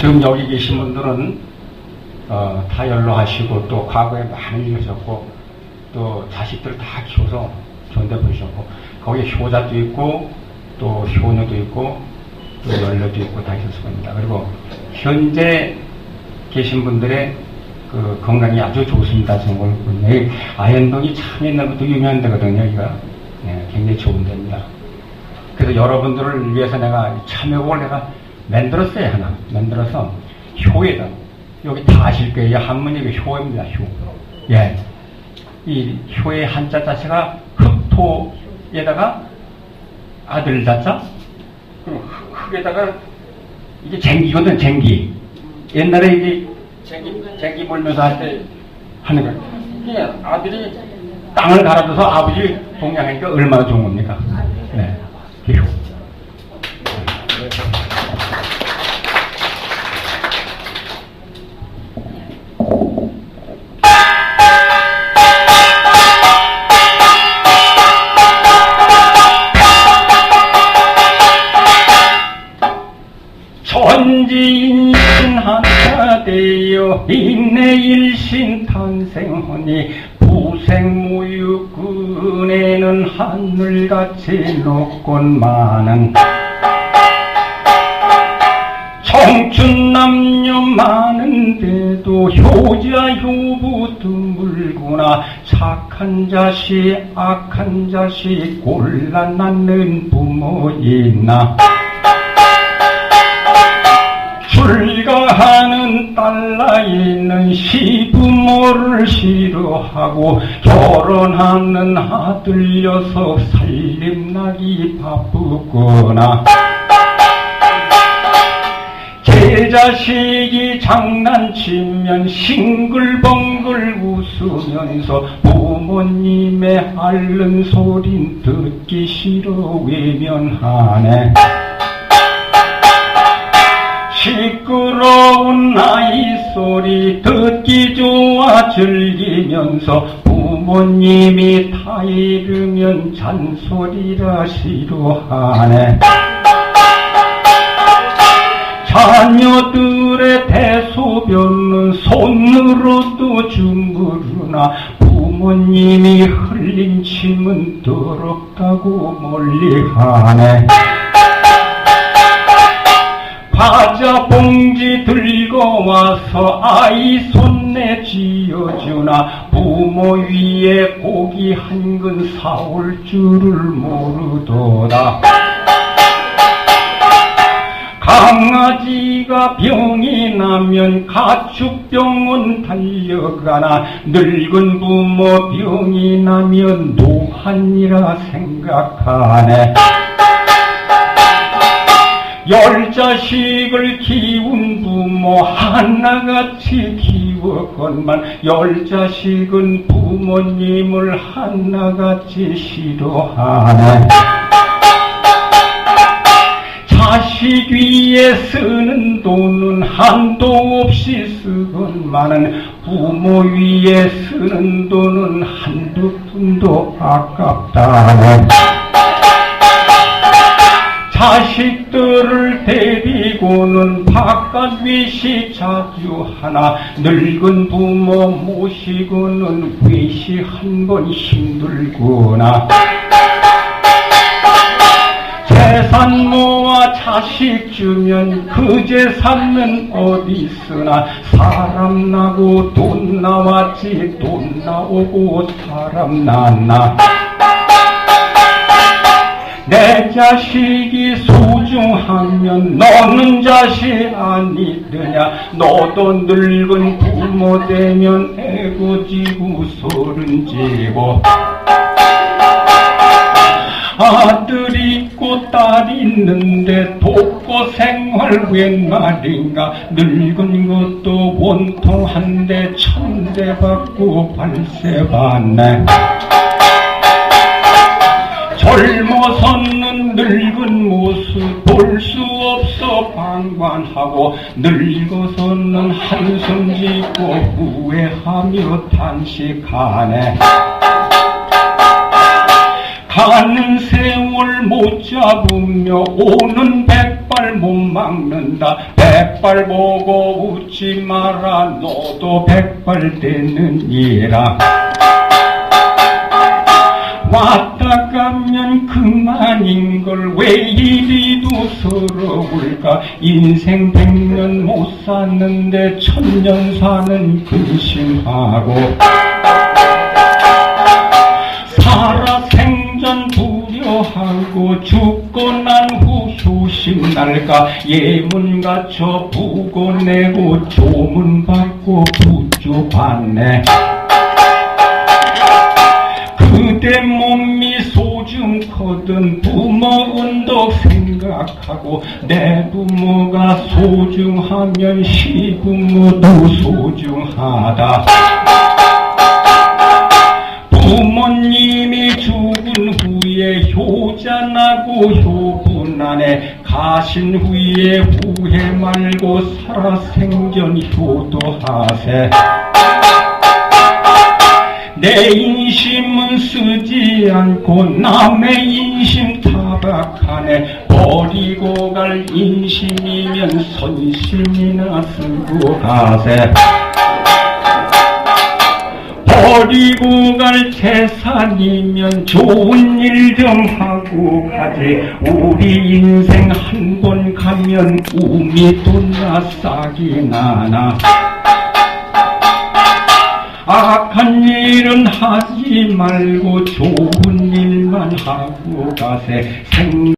지금 여기 계신 분들은 어, 다 연로하시고 또 과거에 많은 일이 있었고 또 자식들 다 키워서 존대 보셨고 거기에 효자도 있고 또 효녀도 있고 또 연료도 있고 다 있었을 겁니다. 그리고 현재 계신 분들의 그 건강이 아주 좋습니다. 정말 여기 아현동이 참 옛날부터 유명한 데거든요. 여기가 네, 굉장히 좋은 데입니다. 그래서 여러분들을 위해서 내가 참여곡을 내가 만들었어요 하나 만들어서 효에다 여기 다 아실 거예요. 한문이 효입니다. 효. 예. 이 효의 한자 자체가 흑토에다가 아들 자자 그리고 흑에다가 이게 쟁기거든 쟁기. 옛날에 이게 쟁기 쟁기 몰면서 할 때 하는 거예요. 이게 아들이 땅을 갈아줘서 아버지 동양하니까 얼마나 좋은 겁니까? 네. 효. 천지인신 한자 되어 인내일신 탄생하니 부생무유 그네는 하늘같이 높곤 많은 청춘 남녀 많은데도 효자 효부 드물구나 착한 자식 악한 자식 골라 낳는 부모 있나 딸나이는 시부모를 싫어하고 결혼하는 아들 녀석 살림나기 바쁘구나. 제 자식이 장난치면 싱글벙글 웃으면서 부모님의 앓는 소린 듣기 싫어 외면하네 시끄러운 아이 소리 듣기 좋아 즐기면서 부모님이 다 잃으면 잔소리라 싫어하네. 자녀들의 대소변은 손으로도 주무르나 부모님이 흘린 침은 더럽다고 멀리하네 과자 봉지 들고 와서 아이 손에 쥐어주나 부모 위에 고기 한 근 사올 줄을 모르도다. 강아지가 병이 나면 가축병원 달려가나 늙은 부모 병이 나면 노한이라 생각하네 열 자식을 키운 부모 하나같이 키웠건만 열 자식은 부모님을 하나같이 싫어하네. 자식 위에 쓰는 돈은 한도 없이 쓰건만은 부모 위에 쓰는 돈은 한두 푼도 아깝다네 자식들을 데리고는 바깥 위시 자주 하나 늙은 부모 모시고는 위시 한 번 힘들구나. 재산 모아 자식 주면 그 재산은 어디 쓰나 사람 나고 돈 나왔지 돈 나오고 사람 났나 내 자식이 소중하면 너는 자식 아니더냐? 너도 늙은 부모 되면 애고지고 소른지고 아들 있고 딸 있는데 돕고 생활 웬 말인가? 늙은 것도 원통한데 천대 받고 발세 받네 젊어서는 늙은 모습 볼 수 없어 방관하고 늙어서는 한숨 짓고 후회하며 탄식하네. 가는 세월 못 잡으며 오는 백발 못 막는다. 백발 보고 웃지 마라. 너도 백발 되느니라 왔다 가면 그만인 걸 왜 이리도 서러울까? 인생 백년 못 사는데 천년 사는 근심하고. 살아 생전 두려하고 죽고 난후 효심 날까? 예문 갖춰 부고 내고 조문 받고 부주 받네. 몸이 소중거든 부모 은덕 생각하고 내 부모가 소중하면 시부모도 소중하다. 부모님이 죽은 후에 효자나고 효분하네 가신 후에 후회 말고 살아생전 효도하세. 내 인심은 쓰 지 않고 남의 인심 타박하네. 버리고 갈 인심이면 선심이나 쓰고 가세. 버리고 갈 재산이면 좋은 일 좀 하고 가지. 우리 인생 한 번 가면 우미 돈나 싹이 나나 악한 일은 하지 말고 좋은 일만 하고 가세. 생